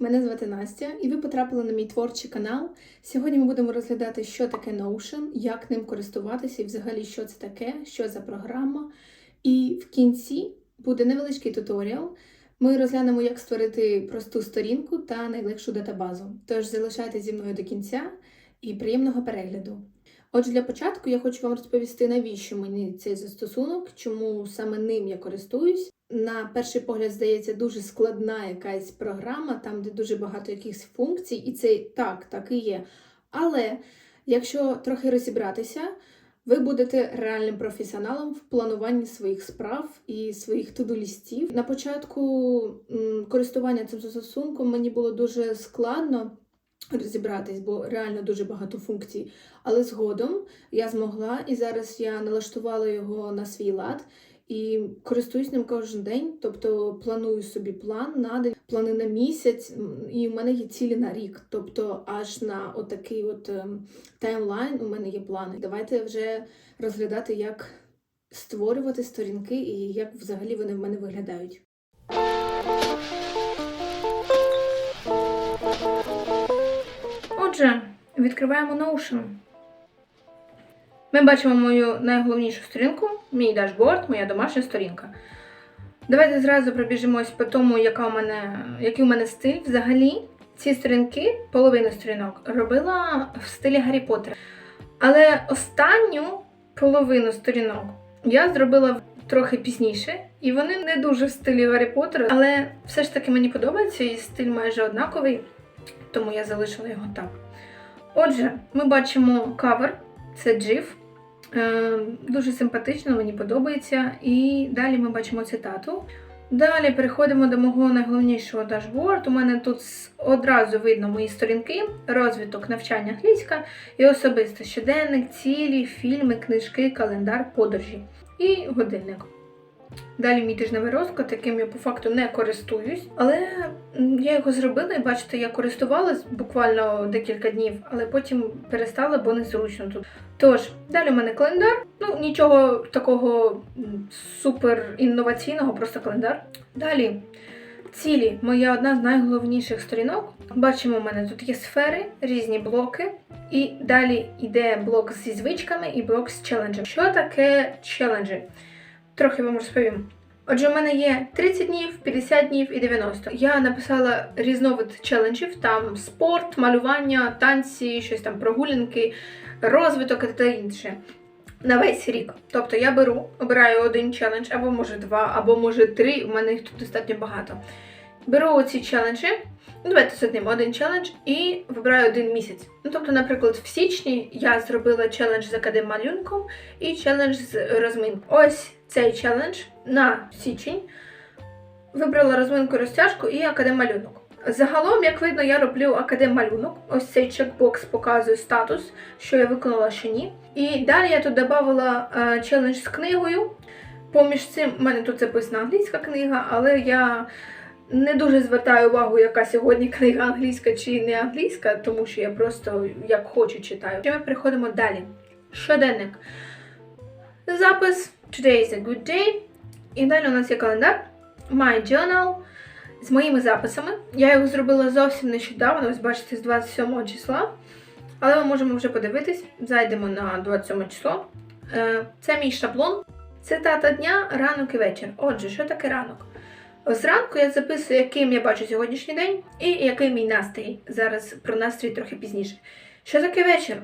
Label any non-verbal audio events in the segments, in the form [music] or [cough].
мене звати Настя, і ви потрапили на мій творчий канал. Сьогодні ми будемо розглядати, що таке Notion, як ним користуватися і взагалі що це таке, що за програма. І в кінці буде невеличкий туторіал. Ми розглянемо, як створити просту сторінку та найлегшу датабазу. Тож залишайтеся зі мною до кінця і приємного перегляду. Отже, для початку я хочу вам розповісти, навіщо мені цей застосунок, чому саме ним я користуюсь. На перший погляд здається дуже складна якась програма, там де дуже багато якихось функцій, і це так, так і є. Але якщо трохи розібратися, ви будете реальним професіоналом в плануванні своїх справ і своїх туду-лістів. На початку користування цим застосунком мені було дуже складно розібратись, бо реально дуже багато функцій. Але згодом я змогла, і зараз я налаштувала його на свій лад і користуюсь ним кожен день. Тобто планую собі план на день, плани на місяць, і в мене є цілі на рік. Тобто, аж на отакий от ем, таймлайн у мене є плани. Давайте вже розглядати, як створювати сторінки і як взагалі вони в мене виглядають. Отже, відкриваємо Notion. Ми бачимо мою найголовнішу сторінку, мій дашборд, моя домашня сторінка. Давайте зразу пробіжимось по тому, яка у мене, який у мене стиль. Взагалі, ці сторінки, половину сторінок, робила в стилі Гаррі Поттера. Але останню половину сторінок я зробила трохи пізніше, і вони не дуже в стилі Гаррі Поттера, але все ж таки мені подобається і стиль майже однаковий, тому я залишила його так. Отже, ми бачимо кавер, це GIF. Е, Дуже симпатично, мені подобається. І далі ми бачимо цитату. Далі переходимо до мого найголовнішого дашборд. У мене тут одразу видно мої сторінки, розвиток навчання англійська і особисто щоденник, цілі, фільми, книжки, календар, подорожі і годинник. Далі мій тижневий розклад, яким я по факту не користуюсь, але я його зробила і бачите, я користувалась буквально декілька днів, але потім перестала, бо незручно тут. Тож, далі у мене календар. Ну, нічого такого супер інноваційного, просто календар. Далі цілі, моя одна з найголовніших сторінок. Бачимо, у мене тут є сфери, різні блоки. І далі йде блок зі звичками і блок з челенджем. Що таке челенджі? Трохи вам розповім. Отже, у мене є 30 днів, 50 днів і 90. Я написала різновид челенджів: там спорт, малювання, танці, щось там прогулянки, розвиток та інше. На весь рік. Тобто я беру, обираю один челендж, або може два, або може три. У мене їх тут достатньо багато. Беру оці челенджі. Ну, давайте з одним один челендж і вибираю один місяць. Ну, тобто, наприклад, в січні я зробила челендж з академалюнком і челендж з розминкою. Ось цей челендж на січень. Вибрала розминку розтяжку і академалюнок. Загалом, як видно, я роблю академалюнок. Ось цей чекбокс показує статус, що я виконала, що ні. І далі я тут додавала е, челендж з книгою. Поміж цим в мене тут записана англійська книга, але я не дуже звертаю увагу, яка сьогодні [laughs] книга англійська чи не англійська, тому що я просто як хочу читаю. І ми переходимо далі. Щоденник. Запис Today is a good day. І далі у нас є календар My Journal з моїми записами. Я його зробила зовсім нещодавно, ось бачите, з 27 числа. Але ми можемо вже подивитись. Зайдемо на 27 число. Е, Це мій шаблон. Цитата дня, ранок і вечір. Отже, що таке ранок? Зранку я записую, яким я бачу сьогоднішній день і який мій настрій. Зараз про настрій трохи пізніше. Що таке вечір?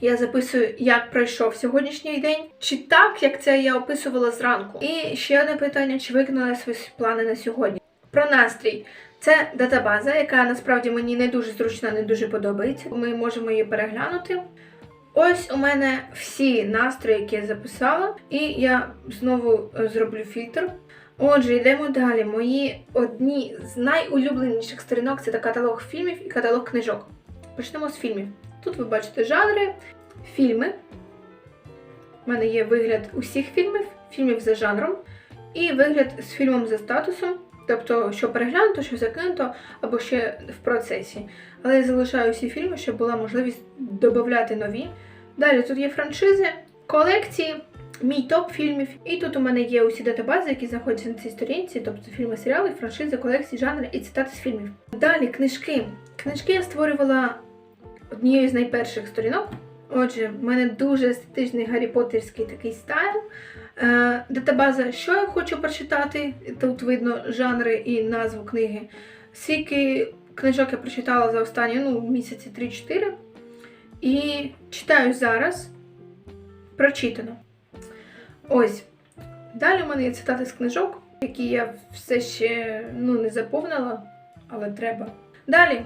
Я записую, як пройшов сьогоднішній день, чи так, як це я описувала зранку. І ще одне питання: чи виконала свої плани на сьогодні? Про настрій. Це датабаза, яка насправді мені не дуже зручна, не дуже подобається. Ми можемо її переглянути. Ось у мене всі настрої, які я записала, і я знову е, зроблю фільтр. Отже, йдемо далі. Мої одні з найулюбленіших сторінок це каталог фільмів і каталог книжок. Почнемо з фільмів. Тут ви бачите жанри, фільми. У мене є вигляд усіх фільмів, фільмів за жанром, і вигляд з фільмом за статусом, тобто, що переглянуто, що закинуто, або ще в процесі. Але я залишаю всі фільми, щоб була можливість додати нові. Далі тут є франшизи, колекції, мій топ фільмів. І тут у мене є усі датабази, які знаходяться на цій сторінці, тобто фільми, серіали, франшизи, колекції, жанри і цитати з фільмів. Далі книжки. Книжки я створювала однією з найперших сторінок. Отже, в мене дуже естетичний Гаррі Поттерський такий стайл. Е, датабаза, що я хочу прочитати. Тут видно жанри і назву книги. Скільки книжок я прочитала за останні ну, місяці 3-4. І читаю зараз. Прочитано. Ось. Далі у мене є цитати з книжок, які я все ще ну, не заповнила, але треба. Далі.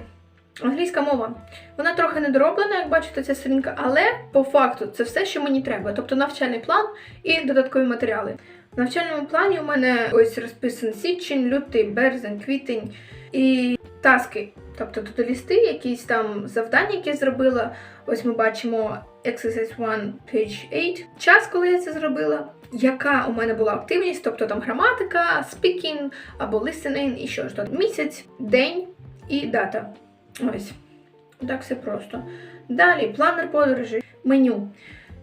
Англійська мова. Вона трохи недороблена, як бачите, ця сторінка, але по факту це все, що мені треба. Тобто навчальний план і додаткові матеріали. В навчальному плані у мене ось розписан січень, лютий, березень, квітень і таски. Тобто тут лісти, якісь там завдання, які я зробила. Ось ми бачимо Exercise 1, page 8. Час, коли я це зробила, яка у мене була активність, тобто там граматика, speaking або listening, і що ж тут місяць, день і дата. Ось. Так все просто. Далі планер подорожі, меню.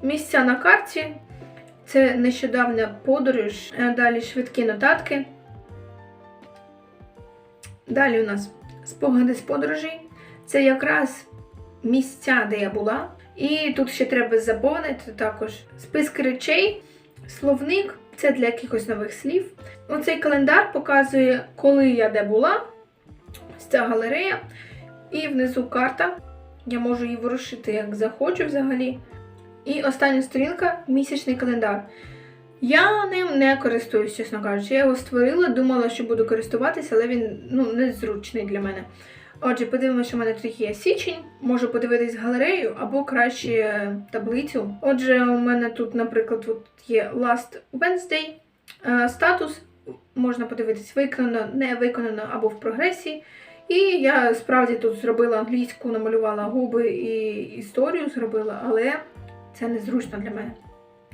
Місця на карті. Це нещодавня подорож. Е, Далі швидкі нотатки. Далі у нас спогади з подорожей. Це якраз місця, де я була. І тут ще треба заповнити також списки речей, словник це для якихось нових слів. Оцей календар показує, коли я де була. Ось ця галерея. І внизу карта. Я можу її ворушити як захочу взагалі. І остання сторінка місячний календар. Я ним не користуюсь, чесно кажучи. Я його створила, думала, що буду користуватися, але він ну, незручний для мене. Отже, подивимося, що в мене тут є січень. Можу подивитись галерею або краще таблицю. Отже, у мене тут, наприклад, тут є Last Wednesday, е, статус. Можна подивитись, виконано, не виконано або в прогресі. І я справді тут зробила англійську, намалювала губи і історію зробила, але це незручно для мене.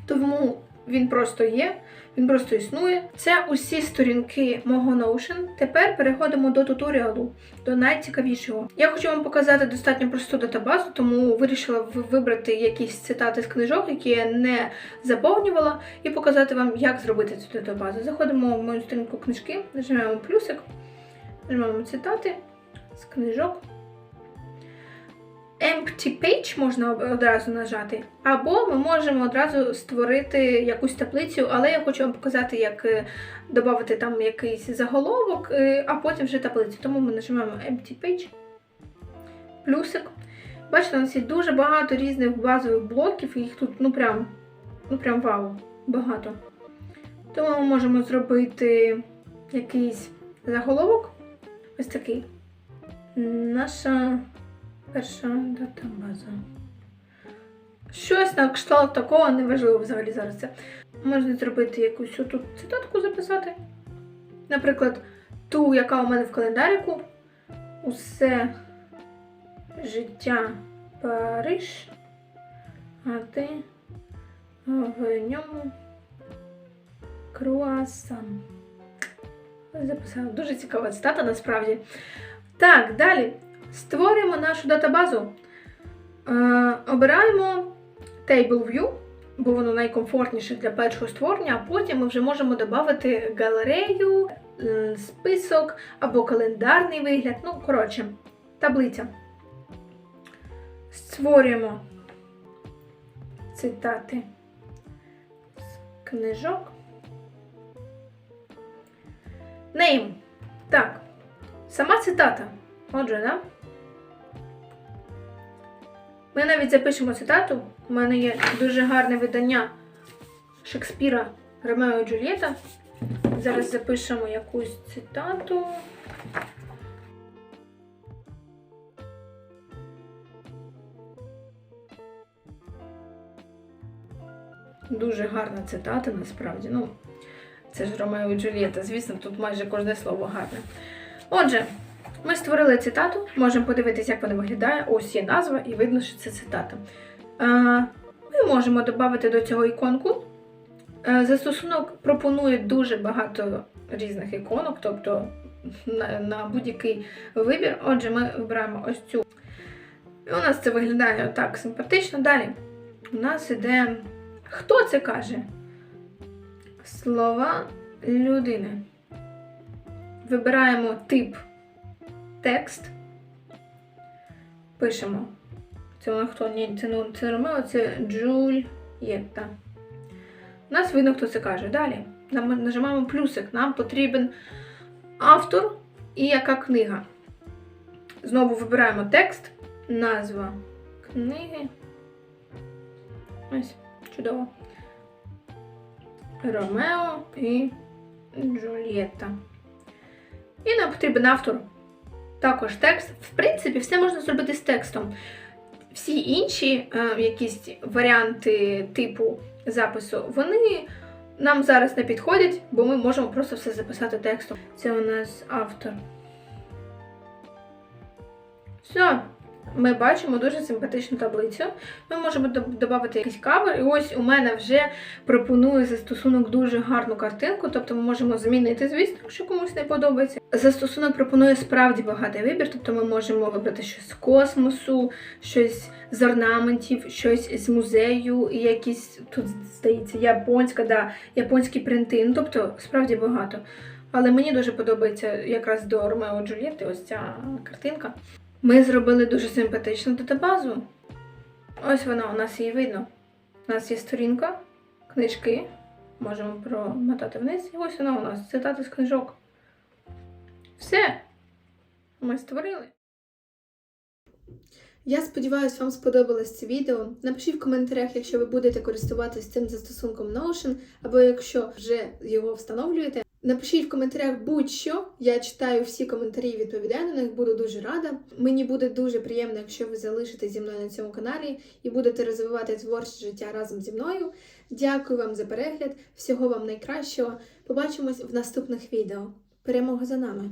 Тому він просто є, він просто існує. Це усі сторінки мого Notion. Тепер переходимо до туторіалу, до найцікавішого. Я хочу вам показати достатньо просту датабазу, тому вирішила вибрати якісь цитати з книжок, які я не заповнювала, і показати вам, як зробити цю датабазу. Заходимо в мою сторінку книжки, нажимаємо плюсик, нажимаємо цитати з книжок. Empty page можна одразу нажати, або ми можемо одразу створити якусь таблицю, але я хочу вам показати, як е, додати там якийсь заголовок, е, а потім вже таблицю. Тому ми нажимаємо Empty page, плюсик. Бачите, у нас є дуже багато різних базових блоків, їх тут ну прям, ну прям вау, багато. Тому ми можемо зробити якийсь заголовок. Ось такий. Наша перша датабаза. Щось на кшталт такого неважливо взагалі зараз це. Можна зробити якусь тут цитатку записати. Наприклад, ту, яка у мене в календаріку. Усе життя Париж, а ти в ньому круасан. Записала. Дуже цікава цитата насправді. Так, далі. Створюємо нашу датабазу. Е, обираємо Table View, бо воно найкомфортніше для першого створення, а потім ми вже можемо додати галерею, е, список або календарний вигляд. Ну, коротше, таблиця. Створюємо цитати з книжок. Name. Так. Сама цитата. Отже, да? Ми навіть запишемо цитату. У мене є дуже гарне видання Шекспіра Ромео і Джульєта. Зараз запишемо якусь цитату. Дуже гарна цитата, насправді. Ну, це ж Ромео і Джульєта. Звісно, тут майже кожне слово гарне. Отже, ми створили цитату, можемо подивитися, як вона виглядає. Ось є назва, і видно, що це цитата. Е, Ми можемо додати до цього іконку. Е, Застосунок пропонує дуже багато різних іконок, тобто на будь-який вибір. Отже, ми вибираємо ось цю. І у нас це виглядає так симпатично. Далі у нас іде. Хто це каже? Слова людини. Вибираємо тип текст. Пишемо. Це воно хто? Ні, це не Ромео, це Джульєтта. У нас видно, хто це каже. Далі. Нам нажимаємо плюсик. Нам потрібен автор і яка книга. Знову вибираємо текст, назва книги. Ось, чудово. Ромео і Джульєтта. І нам потрібен автор. Також текст. В принципі, все можна зробити з текстом. Всі інші е, якісь варіанти типу запису, вони нам зараз не підходять, бо ми можемо просто все записати текстом. Це у нас автор. Все, ми бачимо дуже симпатичну таблицю. Ми можемо додати якийсь кавер. І ось у мене вже пропонує застосунок дуже гарну картинку, тобто ми можемо змінити, звісно, якщо комусь не подобається. Застосунок пропонує справді багатий вибір, тобто ми можемо вибрати щось з космосу, щось з орнаментів, щось з музею, якісь тут здається японська, да, японські принти. Ну тобто справді багато. Але мені дуже подобається якраз до Ромео Джульєтти ось ця картинка. Ми зробили дуже симпатичну датабазу. Ось вона, у нас її видно. У нас є сторінка, книжки. Можемо промотати вниз. І ось вона у нас цитати з книжок. Все. Ми створили. Я сподіваюся, вам сподобалось це відео. Напишіть в коментарях, якщо ви будете користуватися цим застосунком Notion, або якщо вже його встановлюєте. Напишіть в коментарях будь-що. Я читаю всі коментарі і відповідаю на них, буду дуже рада. Мені буде дуже приємно, якщо ви залишитесь зі мною на цьому каналі і будете розвивати творче життя разом зі мною. Дякую вам за перегляд, всього вам найкращого. Побачимось в наступних відео. Перемога за нами!